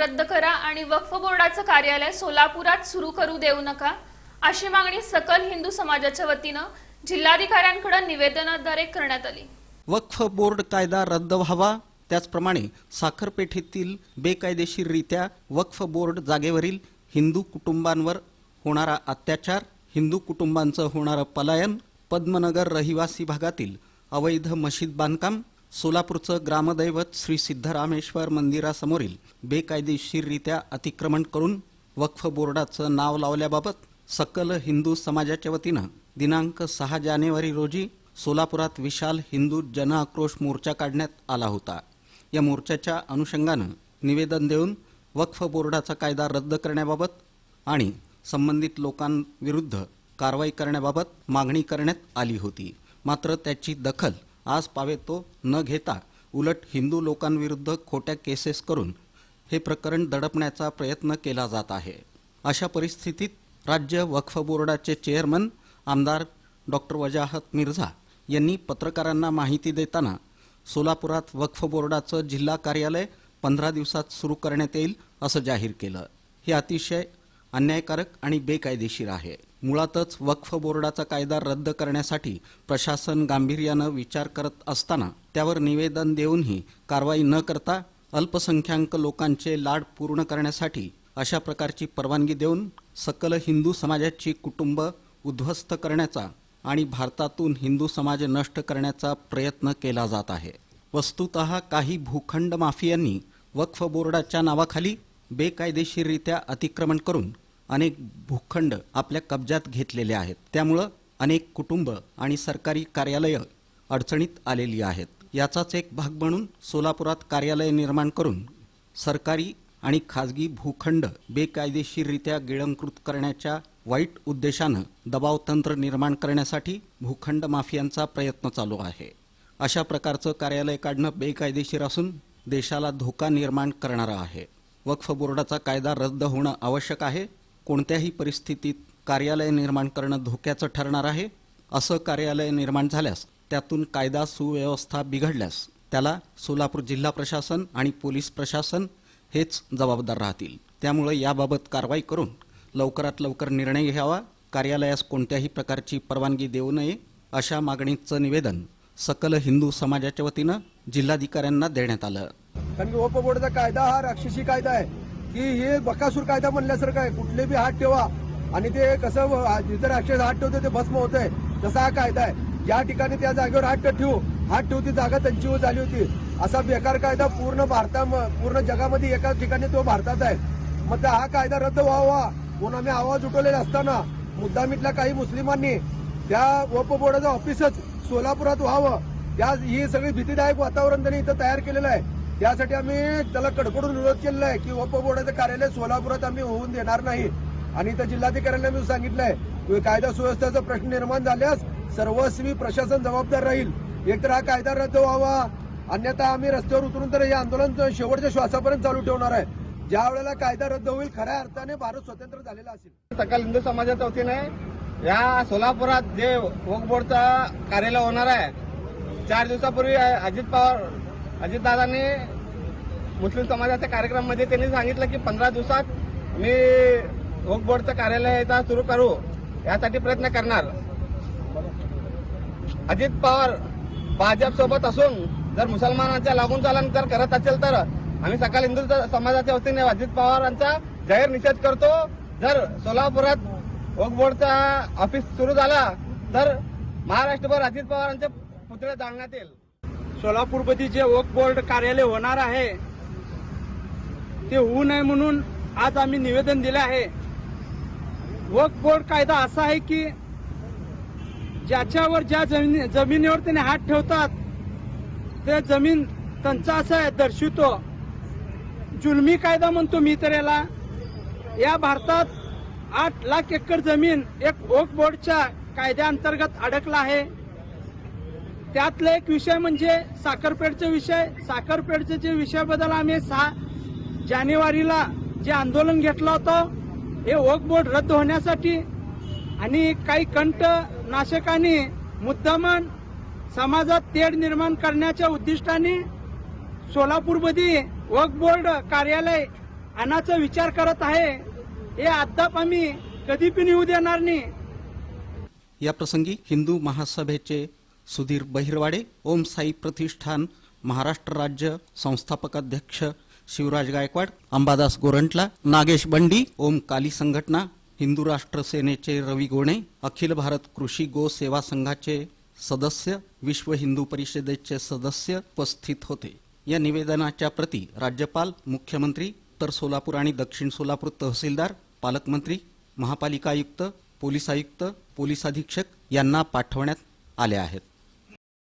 रद्द करा आणि वक्फ बोर्डाचं कार्यालय सोलापुरात सुरू करू देऊ नका अशी मागणी सकल हिंदू समाजाच्या वतीनं जिल्हाधिकाऱ्यांकडे निवेदनाद्वारे करण्यात आली. वक्फ बोर्ड कायदा रद्द व्हावा त्याचप्रमाणे साखरपेठेतील बेकायदेशीररित्या वक्फ बोर्ड जागेवरील हिंदू कुटुंबांवर होणारा अत्याचार हिंदू कुटुंबांचं होणारं पलायन पद्मनगर रहिवासी भागातील अवैध मशीद बांधकाम सोलापूरचं ग्रामदैवत श्री सिद्धरामेश्वर मंदिरासमोरील बेकायदेशीररित्या अतिक्रमण करून वक्फ बोर्डाचं नाव लावल्याबाबत सकल हिंदू समाजाच्या वतीनं दिनांक सहा जानेवारी रोजी सोलापुरात विशाल हिंदू जनआक्रोश मोर्चा काढण्यात आला होता. या मोर्चाच्या अनुषंगानं निवेदन देऊन वक्फ बोर्डाचा कायदा रद्द करण्याबाबत आणि संबंधित लोकांविरुद्ध कारवाई करण्याबाबत मागणी करण्यात आली होती. मात्र त्याची दखल आज पावेतो न घेता उलट हिंदू लोकांविरुद्ध खोट्या केसेस करून हे प्रकरण दडपण्याचा प्रयत्न केला जात आहे. अशा परिस्थितीत राज्य वक्फ बोर्डाचे चेअरमन आमदार डॉक्टर वजाहत मिर्झा यांनी पत्रकारांना माहिती देताना सोलापुरात वक्फ बोर्डाचं जिल्हा कार्यालय पंधरा दिवसात सुरू करण्यात येईल असं जाहीर केलं. हे अतिशय अन्यायकारक आणि बेकायदेशीर आहे. मुळातच वक्फ बोर्डाचा कायदा रद्द करण्यासाठी प्रशासन गांभीर्यानं विचार करत असताना त्यावर निवेदन देऊनही कारवाई न करता अल्पसंख्याक लोकांचे लाड पूर्ण करण्यासाठी अशा प्रकारची परवानगी देऊन सकल हिंदू समाजाची कुटुंब उद्ध्वस्त करण्याचा आणि भारतातून हिंदू समाज नष्ट करण्याचा प्रयत्न केला जात आहे. वस्तुत काही भूखंड माफियांनी वक्फ बोर्डाच्या नावाखाली बेकायदेशीररित्या अतिक्रमण करून अनेक भूखंड आपल्या कब्जात घेतलेले आहेत. त्यामुळं अनेक कुटुंब आणि सरकारी कार्यालयं अडचणीत आलेली आहेत. याचाच एक भाग म्हणून सोलापुरात कार्यालय निर्माण करून सरकारी आणि खाजगी भूखंड बेकायदेशीररित्या गिळंकृत करण्याच्या वाईट उद्देशानं दबावतंत्र निर्माण करण्यासाठी भूखंड माफियांचा प्रयत्न चालू आहे. अशा प्रकारचं कार्यालय काढणं बेकायदेशीर असून देशाला धोका निर्माण करणारं आहे. वक्फ बोर्डाचा कायदा रद्द होणं आवश्यक आहे. कोणत्याही परिस्थितीत कार्यालय निर्माण करणं धोक्याचं ठरणार आहे. असं कार्यालय निर्माण झाल्यास त्यातून कायदा सुव्यवस्था बिघडल्यास त्याला सोलापूर जिल्हा प्रशासन आणि पोलीस प्रशासन हेच जबाबदार राहतील. त्यामुळे याबाबत कारवाई करून लवकरात लवकर निर्णय घ्यावा. कार्यालयास कोणत्याही प्रकारची परवानगी देऊ नये अशा मागणीचं निवेदन सकल हिंदू समाजाच्या वतीनं जिल्हाधिकाऱ्यांना देण्यात आलं. कारण की ओपबोर्डचा कायदा हा राक्षसी कायदा आहे. की हे बकासूर कायदा म्हणल्यासारखं आहे. कुठले बी हात ठेवा. आणि ते कसं जिथं राक्षस हात ठेवते ते भस्म होत आहे तसा हा कायदा आहे. ज्या ठिकाणी त्या जागेवर हात ठेवू हात ठेवू ती जागा त्यांची झाली होती. असा बेकार कायदा पूर्ण भारता पूर्ण जगामध्ये एकाच ठिकाणी तो भारतात आहे. मग त्या हा कायदा रद्द व्हावा. म्हणून आम्ही आवाज उठवलेला असताना मुद्दामीतल्या काही मुस्लिमांनी त्या वप बोर्डाचं ऑफिसच सोलापुरात व्हावं. त्या ही सगळी भीतीदायक वातावरण त्यांनी इथं तयार केलेलं आहे. त्यासाठी आम्ही त्याला कडकडून विरोध केलेला आहे की उपबोर्डाचं कार्यालय सोलापुरात आम्ही होऊन देणार नाही. आणि इथं जिल्हाधिकाऱ्यांना मी सांगितलंय की कायदा सुव्यवस्थेचा प्रश्न निर्माण झाल्यास सर्वस्वी प्रशासन जबाबदार राहील. एकतर हा कायदा रद्द व्हावा. अन्यथा आम्ही रस्त्यावर उतरून तर हे आंदोलन शेवटच्या श्वासापर्यंत चालू ठेवणार आहे. ज्या वेळेला कायदा रद्द होईल खऱ्या अर्थाने भारत स्वतंत्र झालेला असेल. सकल हिंदू समाजाच्या वतीने या सोलापुरात जे वोक कार्यालय होणार आहे चार दिवसापूर्वी अजित पवार अजितदादांनी मुस्लिम समाजाच्या कार्यक्रममध्ये त्यांनी सांगितलं की पंधरा दिवसात मी वोक बोर्डचं कार्यालयाचा सुरू करू यासाठी प्रयत्न करणार. अजित पवार भाजपसोबत असून जर मुसलमानांच्या लागून चालन जर करत असेल तर आम्ही सकाळ हिंदू समाजाच्या वतीने अजित पवारांचा जाहीर निषेध करतो. जर सोलापुरात वक्फ बोर्डचा ऑफिस सुरू झाला तर महाराष्ट्रभर अजित पवारांचे पुतळे जाळण्यात येईल. सोलापूरमध्ये जे वक्फ बोर्ड कार्यालय होणार आहे ते होऊ नये म्हणून आज आम्ही निवेदन दिलं आहे. वक्फ बोर्ड कायदा असा आहे की ज्याच्यावर ज्या जमिनी जमिनीवर त्याने हात ठेवतात ते जमीन त्यांचा असा आहे दर्शवतो. जुलमी कायदा म्हणतो मी तर याला. या भारतात आठ लाख एकर जमीन एक वक्फ बोर्डच्या कायद्याअंतर्गत अडकला आहे. त्यातला एक विषय म्हणजे साखरपेठचा विषय. साखरपेठचे जे विषयाबद्दल आम्ही सहा जानेवारीला जे आंदोलन घेतलं होतं हे वक्फ बोर्ड रद्द होण्यासाठी आणि काही कंट नाशकांनी मुद्दामान समाजात तेढ निर्माण करण्याच्या उद्दिष्टाने सोलापूरमध्ये वक्फ बोर्ड कार्यालय आणाचा विचार करत आहे हे अद्याप आम्ही कधी पण येऊ देणार नाही. या प्रसंगी हिंदू महासभेचे सुधीर बहिरवाडे ओम साई प्रतिष्ठान महाराष्ट्र राज्य संस्थापक अध्यक्ष शिवराज गायकवाड अंबादास गोरंटला नागेश बंडी ओम काली संघटना हिंदू राष्ट्र सेनेचे रवी गोणे अखिल भारत कृषी गो सेवा संघाचे सदस्य विश्व हिंदू परिषदेचे सदस्य उपस्थित होते. या निवेदनाच्या प्रती राज्यपाल मुख्यमंत्री तर सोलापूर आणि दक्षिण सोलापूर तहसीलदार पालकमंत्री महापालिका आयुक्त पोलीस आयुक्त पोलीस अधीक्षक यांना पाठवण्यात आल्या आहेत.